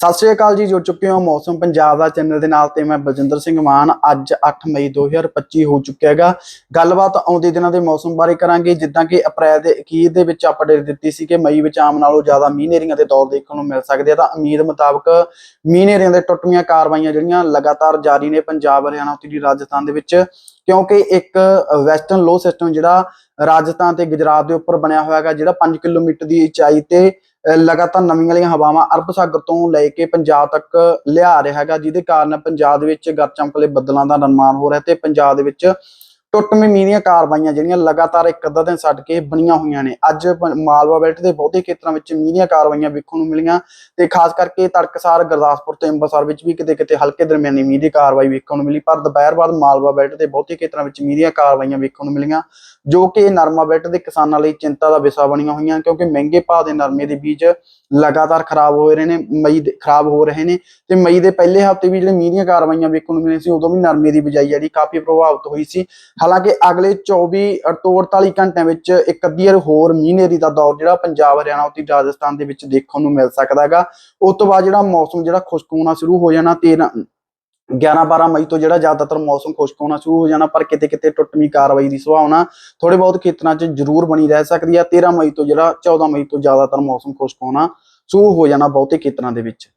ਸਤਿ ਸ਼੍ਰੀ ਅਕਾਲ ਜੀ, ਜੁੜ ਚੁੱਕੇ ਹੋ ਮੌਸਮ ਪੰਜਾਬ ਦਾ ਚੈਨਲ ਦੇ ਨਾਲ ਤੇ ਮੈਂ ਬਲਜਿੰਦਰ ਸਿੰਘ ਮਾਨ। ਅੱਜ 8 ਮਈ 2025 ਹੋ ਚੁੱਕਿਆ ਹੈਗਾ। ਗੱਲਬਾਤ ਆਉਂਦੇ ਦਿਨਾਂ ਦੇ ਮੌਸਮ ਬਾਰੇ ਕਰਾਂਗੇ, ਜਿੱਦਾਂ ਕਿ ਅਪ੍ਰੈਲ ਦੇ ਅਖੀਰ ਦੇ ਵਿੱਚ ਅਪਡੇਟ ਦਿੱਤੀ ਸੀ ਕਿ ਮਈ ਵਿੱਚ ਆਮ ਨਾਲੋਂ ਜ਼ਿਆਦਾ ਮੀਂਹ ਨੇਰੀਆਂ ਦੇ ਦੌਰ ਦੇਖਣ ਨੂੰ ਮਿਲ ਸਕਦੇ ਆ। ਤਾਂ ਉਮੀਦ ਮੁਤਾਬਕ ਮੀਂਹ ਨੇਰੀਆਂ ਦੇ ਟੁੱਟਵੀਆਂ ਕਾਰਵਾਈਆਂ ਜਿਹੜੀਆਂ ਲਗਾਤਾਰ ਜਾਰੀ ਨੇ ਪੰਜਾਬ, ਹਰਿਆਣਾ ਉੱਤਰੀ ਰਾਜਸਥਾਨ ਦੇ ਵਿੱਚ, ਕਿਉਂਕਿ ਇੱਕ ਵੈਸਟਰਨ ਲੋ ਸਿਸਟਮ ਜਿਹੜਾ ਰਾਜਸਥਾਨ ਤੇ ਗੁਜਰਾਤ ਦੇ ਉੱਪਰ ਬਣਿਆ ਹੋਇਆ ਹੈਗਾ, ਜਿਹੜਾ 5 ਕਿਲੋਮੀਟਰ ਦੀ ਉਚਾਈ ਤੇ ਲਗਾਤਾਰ ਨਵੀਆਂ ਵਾਲੀਆਂ ਹਵਾਵਾਂ ਅਰਬ ਸਾਗਰ ਤੋਂ ਲੈ ਕੇ ਪੰਜਾਬ ਤੱਕ ਲਿਆ ਰਿਹਾ ਹੈਗਾ, ਜਿਹਦੇ ਕਾਰਨ ਪੰਜਾਬ ਦੇ ਵਿੱਚ ਗਰ ਚਮਕਲੇ ਬੱਦਲਾਂ ਦਾ ਨਿਰਮਾਣ ਹੋ ਰਿਹਾ ਤੇ ਪੰਜਾਬ ਦੇ ਵਿੱਚ ਟੁੱਟਵੀਂ ਮੀਂਹ ਦੀਆਂ ਕਾਰਵਾਈਆਂ ਜਿਹੜੀਆਂ ਲਗਾਤਾਰ ਇੱਕ ਅੱਧਾ ਦਿਨ ਛੱਡ ਕੇ ਬਣੀਆਂ ਹੋਈਆਂ ਨੇ। ਅੱਜ ਮਾਲਵਾ ਬੈਲਟ ਦੇ ਬਹੁਤੇ ਖੇਤਰਾਂ ਵਿੱਚ ਮੀਂਹ ਦੀਆਂ ਕਾਰਵਾਈਆਂ ਵੇਖਣ ਨੂੰ ਮਿਲੀਆਂ ਤੇ ਖਾਸ ਕਰਕੇ ਤੜਕਸਾਰ ਗੁਰਦਾਸਪੁਰ ਤੇ ਅੰਮ੍ਰਿਤਸਰ ਵਿੱਚ ਵੀ ਕਿਤੇ ਕਿਤੇ ਹਲਕੇ ਦਰਮਿਆਨੀ ਮੀਂਹ ਦੀ ਕਾਰਵਾਈ ਵੇਖਣ ਨੂੰ ਮਿਲੀ, ਪਰ ਦੁਪਹਿਰ ਬਾਅਦ ਮਾਲਵਾ ਬੈਲਟ ਦੇ ਬਹੁਤੇ ਖੇਤਰਾਂ ਵਿੱਚ ਮੀਂਹ ਦੀਆਂ ਕਾਰਵਾਈਆਂ ਵੇਖਣ ਨੂੰ ਮਿਲੀਆਂ, ਜੋ ਕਿ ਨਰਮਾ ਬੈਲਟ ਦੇ ਕਿਸਾਨਾਂ ਲਈ ਚਿੰਤਾ ਦਾ ਵਿਸ਼ਾ ਬਣੀਆਂ ਹੋਈਆਂ, ਕਿਉਂਕਿ ਮਹਿੰਗੇ ਭਾਅ ਦੇ ਨਰਮੇ ਦੇ ਬੀਜ ਲਗਾਤਾਰ ਖਰਾਬ ਹੋ ਰਹੇ ਨੇ, ਮਈ ਦੇ, ਖਰਾਬ ਹੋ ਰਹੇ ਨੇ ਤੇ ਮਈ ਦੇ ਪਹਿਲੇ ਹਫ਼ਤੇ ਵੀ ਜਿਹੜੇ ਮੀਂਹ ਦੀਆਂ ਕਾਰਵਾਈਆਂ ਵੇਖਣ ਨੂੰ ਮਿਲੀਆਂ ਸੀ, ਉਦੋਂ ਵੀ ਨਰਮੇ ਦੀ ਬਿਜਾਈ ਜਿਹੜੀ ਕਾਫੀ ਪ੍ਰਭਾਵਿਤ ਹੋਈ ਸੀ। ਹਾਲਾਂਕਿ ਅਗਲੇ 24 ਤੋਂ 48 ਘੰਟਿਆਂ ਵਿੱਚ ਇੱਕ ਅੱਧੀ ਹੋਰ ਮੀਂਹ ਨੇਰੀ ਦਾ ਦੌਰ ਜਿਹੜਾ ਪੰਜਾਬ, ਹਰਿਆਣਾ ਉੱਤੇ ਰਾਜਸਥਾਨ ਦੇ ਵਿੱਚ ਦੇਖਣ ਨੂੰ ਮਿਲ ਸਕਦਾ ਹੈਗਾ। ਉਸ ਤੋਂ ਬਾਅਦ ਜਿਹੜਾ ਮੌਸਮ ਜਿਹੜਾ ਖੁਸ਼ਕ ਹੋਣਾ ਸ਼ੁਰੂ ਹੋ ਜਾਣਾ 13 11 12 ਮਈ ਤੋਂ ਜਿਹੜਾ ਜ਼ਿਆਦਾਤਰ ਮੌਸਮ ਖੁਸ਼ਕ ਹੋਣਾ ਸ਼ੁਰੂ ਹੋ ਜਾਣਾ, ਪਰ ਕਿਤੇ ਕਿਤੇ ਟੁੱਟਵੀਂ ਕਾਰਵਾਈ ਦੀ ਸੰਭਾਵਨਾ ਥੋੜੇ ਬਹੁਤ ਖੇਤਰਾਂ 'ਚ ਜ਼ਰੂਰ ਬਣੀ ਰਹਿ ਸਕਦੀ ਹੈ 13 ਮਈ ਤੋਂ ਜਿਹੜਾ 14 ਮਈ ਤੋਂ ਜ਼ਿਆਦਾਤਰ ਮੌਸਮ ਖੁਸ਼ਕ ਹੋਣਾ ਸ਼ੁਰੂ ਹੋ ਜਾਣਾ ਬਹੁਤੇ ਖੇਤਰਾਂ ਦੇ ਵਿੱਚ।